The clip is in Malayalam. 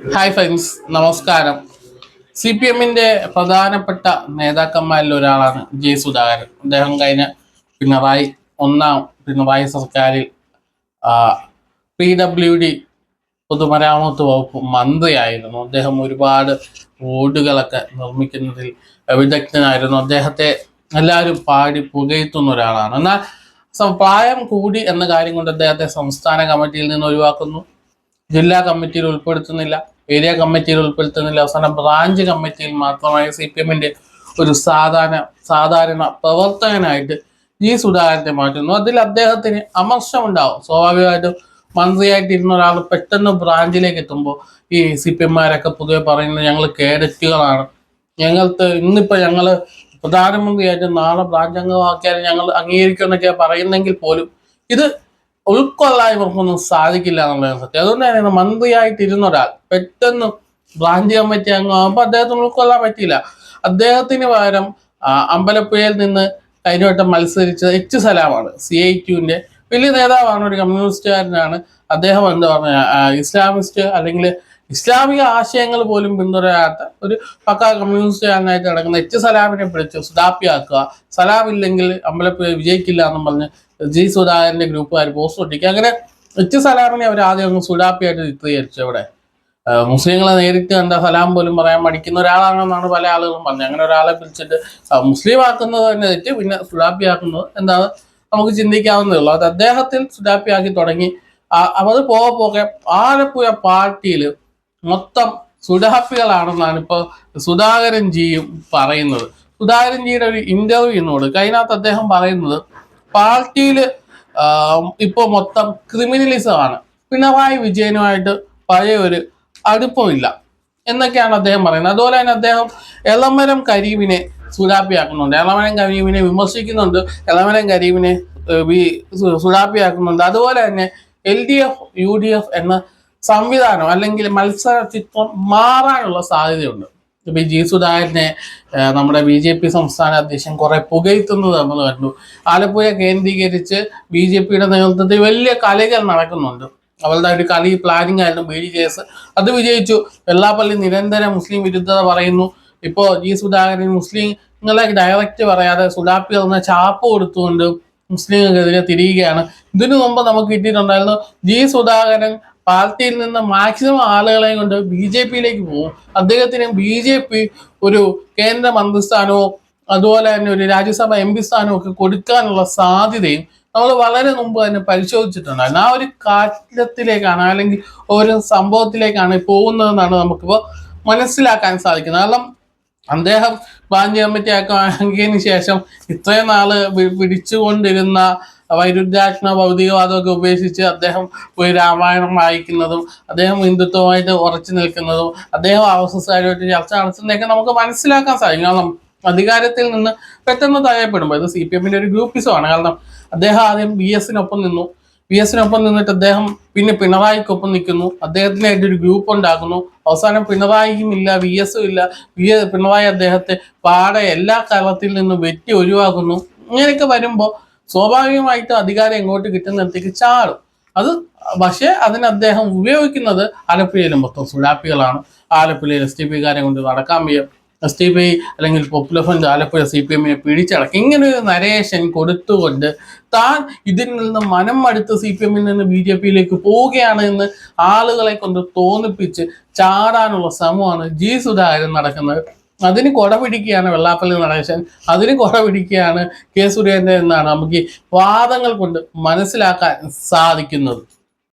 ഹായ് ഫ്രണ്ട്സ് നമസ്കാരം. സി പി എമ്മിന്റെ പ്രധാനപ്പെട്ട നേതാക്കന്മാരിൽ ഒരാളാണ് ജെ സുധാകരൻ. അദ്ദേഹം കഴിഞ്ഞ പിണറായി ഒന്നാം പിണറായി സർക്കാരിൽ പി ഡബ്ല്യു ഡി പൊതുമരാമത്ത് വകുപ്പ് മന്ത്രിയായിരുന്നു. അദ്ദേഹം ഒരുപാട് റോഡുകളൊക്കെ നിർമ്മിക്കുന്നതിൽ വിദഗ്ധനായിരുന്നു. അദ്ദേഹത്തെ എല്ലാവരും പാടി പുകഴ്ത്തുന്ന ഒരാളാണ്. എന്നാൽ പ്രായം കൂടി എന്ന കാര്യം കൊണ്ട് അദ്ദേഹത്തെ സംസ്ഥാന കമ്മിറ്റിയിൽ നിന്ന് ഒഴിവാക്കുന്നു. ജില്ലാ കമ്മിറ്റിയിൽ ഉൾപ്പെടുത്തുന്നില്ല ഏരിയ കമ്മിറ്റിയിൽ ഉൾപ്പെടുത്തുന്നില്ല. അവസാനം ബ്രാഞ്ച് കമ്മിറ്റിയിൽ മാത്രമായി സി പി എമ്മിന്റെ ഒരു സാധാരണ സാധാരണ പ്രവർത്തകനായിട്ട് ജി സുധാകരനെ മാറ്റുന്നു. അതിൽ അദ്ദേഹത്തിന് അമർഷമുണ്ടാവും. സ്വാഭാവികമായിട്ടും മന്ത്രിയായിട്ട് ഇരുന്ന ഒരാൾ പെട്ടെന്ന് ബ്രാഞ്ചിലേക്ക് എത്തുമ്പോൾ ഈ സി പി എമ്മാരൊക്കെ പൊതുവെ പറയുന്നത് ഞങ്ങൾ കേഡറ്റുകളാണ്. ഞങ്ങൾക്ക് ഇന്നിപ്പോൾ ഞങ്ങൾ പ്രധാനമന്ത്രിയായിട്ട് നാളെ ബ്രാഞ്ച് അംഗമാക്കിയാൽ ഞങ്ങൾ അംഗീകരിക്കുമെന്നൊക്കെ പറയുന്നെങ്കിൽ പോലും ഇത് ഉൾക്കൊള്ളാൻ ഇവർക്കൊന്നും സാധിക്കില്ല എന്നുള്ളതാണ് സത്യം. അതുകൊണ്ട് തന്നെ മന്ത്രിയായിട്ട് ഇരുന്ന ഒരാൾ പെട്ടെന്ന് ബ്രാഞ്ച് കമ്മിറ്റി അംഗമാകുമ്പോൾ അദ്ദേഹത്തിന് ഉൾക്കൊള്ളാൻ പറ്റിയില്ല. അദ്ദേഹത്തിന് പകരം അമ്പലപ്പുഴയിൽ നിന്ന് കഴിഞ്ഞ വട്ടം മത്സരിച്ചത് എച്ച് സലാമാണ് സി ഐ ടുവിന്റെ വലിയ നേതാവാണ് ഒരു കമ്മ്യൂണിസ്റ്റുകാരനാണ്. അദ്ദേഹം എന്താ പറഞ്ഞ ഇസ്ലാമിസ്റ്റ് അല്ലെങ്കിൽ ഇസ്ലാമിക ആശയങ്ങൾ പോലും പിന്തുടരാത്ത ഒരു പക്ക കമ്മ്യൂണിസ്റ്റ് കമ്മ്യൂണിസ്റ്റുകാരനായിട്ട് നടക്കുന്ന എച്ച് സലാമിനെ പിടിച്ച് സുതാപ്പിയാക്കുക സലാം ഇല്ലെങ്കിൽ അമ്പലപ്പുഴ വിജയിക്കില്ല എന്നും പറഞ്ഞ് ജി സുധാകരന്റെ ഗ്രൂപ്പുകാർ പോസ്റ്റ് ഒട്ടിക്കുക. അങ്ങനെ എച്ച് സലാമിനെ അവർ ആദ്യം അങ്ങ് സുഡാപ്പിയായിട്ട് ചിത്രീകരിച്ചു അവിടെ. മുസ്ലിങ്ങളെ നേരിട്ട് കണ്ട സലാം പോലും പറയാൻ മടിക്കുന്ന ഒരാളാണെന്നാണ് പല ആളുകളും പറഞ്ഞത്. അങ്ങനെ ഒരാളെ പിടിച്ചിട്ട് മുസ്ലിം ആക്കുന്നത് തന്നെ തെറ്റ് പിന്നെ സുഡാപ്പി എന്താണ് നമുക്ക് ചിന്തിക്കാവുന്നതേ ഉള്ളൂ. അത് അദ്ദേഹത്തിൽ സുഡാപ്പി ആക്കി തുടങ്ങി അത് പോകെ പോകെ ആലപ്പുഴ പാർട്ടിയിൽ മൊത്തം സുഡാപ്പികളാണെന്നാണ് ഇപ്പോൾ സുധാകരൻ ജിയും പറയുന്നത്. സുധാകരൻ ജിയുടെ ഒരു ഇന്റർവ്യൂ ഇന്നോട് അതിനകത്ത് അദ്ദേഹം പറയുന്നത് പാർട്ടിയിൽ ഇപ്പൊ മൊത്തം ക്രിമിനലിസമാണ് പിണറായി വിജയനുമായിട്ട് പഴയ ഒരു അടുപ്പമില്ല എന്നൊക്കെയാണ് അദ്ദേഹം പറയുന്നത്. അതുപോലെ തന്നെ അദ്ദേഹം എളമരം കരീമിനെ സുഡാപ്പിയാക്കുന്നുണ്ട്. എളമരം കരീമിനെ വിമർശിക്കുന്നുണ്ട്. എളമരം കരീമിനെ സുഡാപ്പിയാക്കുന്നുണ്ട്. അതുപോലെ തന്നെ L D F U D F എന്ന സംവിധാനം അല്ലെങ്കിൽ മത്സര ചിത്രം മാറാനുള്ള സാധ്യതയുണ്ട്. ഇപ്പൊ ജി സുധാകരനെ നമ്മുടെ ബി ജെ പി സംസ്ഥാന അധ്യക്ഷൻ കുറെ പുകയത്തുന്നത് നമ്മൾ കണ്ടു. ആലപ്പുഴ കേന്ദ്രീകരിച്ച് ബി ജെ പിയുടെ നേതൃത്വത്തിൽ വലിയ കളികൾ നടക്കുന്നുണ്ട്. അവളുടെ ഒരു കളി പ്ലാനിങ് ആയിരുന്നു. ബി ഡി ജെ എസ് അത് വിജയിച്ചു. വെള്ളാപ്പള്ളി നിരന്തരം മുസ്ലിം വിരുദ്ധത പറയുന്നു. ഇപ്പോ ജി സുധാകരൻ മുസ്ലിങ്ങളെ ഡയറക്റ്റ് പറയാതെ സുലാപ്പി എന്ന ചാപ്പ് കൊടുത്തുകൊണ്ട് മുസ്ലിങ്ങൾക്കെതിരെ തിരിയുകയാണ്. ഇതിനു മുമ്പ് നമുക്ക് കിട്ടിയിട്ടുണ്ടായിരുന്നു ജി സുധാകരൻ പാർട്ടിയിൽ നിന്ന് മാക്സിമം ആളുകളെ കൊണ്ട് ബി ജെ പിയിലേക്ക് പോകും. അദ്ദേഹത്തിന് ബി ജെ പി ഒരു കേന്ദ്ര മന്ത്രിസ്ഥാനവും അതുപോലെ തന്നെ ഒരു രാജ്യസഭ എം പി സ്ഥാനവും ഒക്കെ കൊടുക്കാനുള്ള സാധ്യതയും നമ്മൾ വളരെ മുമ്പ് തന്നെ പരിശോധിച്ചിട്ടുണ്ടായിരുന്നു. ആ ഒരു കാറ്റത്തിലേക്കാണ് അല്ലെങ്കിൽ ഒരു സംഭവത്തിലേക്കാണ് പോകുന്നതെന്നാണ് നമുക്കിപ്പോൾ മനസ്സിലാക്കാൻ സാധിക്കുന്നത്. കാരണം അദ്ദേഹം ബാഞ്ച് കമ്മിറ്റി ആക്കിയതിന് ശേഷം ഇത്രയും നാൾ പിടിച്ചുകൊണ്ടിരുന്ന വൈരുദ്ധ്യാത്മ ഭൗതികവാദമൊക്കെ ഉപേക്ഷിച്ച് അദ്ദേഹം ഒരു രാമായണം വായിക്കുന്നതും അദ്ദേഹം ഹിന്ദുത്വമായിട്ട് ഉറച്ചു നിൽക്കുന്നതും അദ്ദേഹം ആവസ്ഥക്കാരുമായിട്ട് ചർച്ച നടത്തുന്നതൊക്കെ നമുക്ക് മനസ്സിലാക്കാൻ സാധിക്കും. കാരണം അധികാരത്തിൽ നിന്ന് പെട്ടെന്ന് തഴയപ്പെടുമ്പോൾ ഇത് സി പി എമ്മിന്റെ ഒരു ഗ്രൂപ്പിസമാണ് കാരണം അദ്ദേഹം ആദ്യം ബി എസിനൊപ്പം നിന്നു. ബി എസിനൊപ്പം നിന്നിട്ട് അദ്ദേഹം പിന്നെ പിണറായിക്കൊപ്പം നിൽക്കുന്നു. അദ്ദേഹത്തിനായിട്ട് ഒരു ഗ്രൂപ്പ് ഉണ്ടാക്കുന്നു അവസാനം പിണറായിയും ഇല്ല വി എസും ഇല്ല. വി പിണറായി അദ്ദേഹത്തെ പാടെ എല്ലാ കാലത്തിൽ നിന്നും വെറ്റി ഒഴിവാക്കുന്നു. ഇങ്ങനെയൊക്കെ വരുമ്പോൾ സ്വാഭാവികമായിട്ട് അധികാരം എങ്ങോട്ട് കിട്ടുന്നിടത്തേക്ക് ചാടും. അത് പക്ഷേ അതിന് അദ്ദേഹം ഉപയോഗിക്കുന്നത് ആലപ്പുഴയിലെ മൊത്തം സുഡാപ്പികളാണ് ആലപ്പുഴയിൽ എസ് ടി പിക്കാരെ കൊണ്ട് നടക്കാൻ വയ്യ. എസ് ടി പി അല്ലെങ്കിൽ popular front Alappuzha C P എമ്മിനെ പിടിച്ചടക്കി. ഇങ്ങനെ ഒരു നരേഷൻ കൊടുത്തുകൊണ്ട് താൻ ഇതിൽ നിന്ന് മനം മടുത്ത് സി പി എമ്മിൽ നിന്ന് ബി ജെ പിയിലേക്ക് പോവുകയാണ് എന്ന് ആളുകളെ കൊണ്ട് തോന്നിപ്പിച്ച് ചാടാനുള്ള ശ്രമമാണ് ജി സുധാകരൻ നടക്കുന്നത്. അതിന് കൊട പിടിക്കുകയാണ് വെള്ളാപ്പള്ളി നടേശൻ. അതിന് കൊട പിടിക്കുകയാണ് കെ സുരേന്ദ്രൻ എന്നാണ് നമുക്ക് വാദങ്ങൾ കൊണ്ട് മനസ്സിലാക്കാൻ സാധിക്കുന്നത്.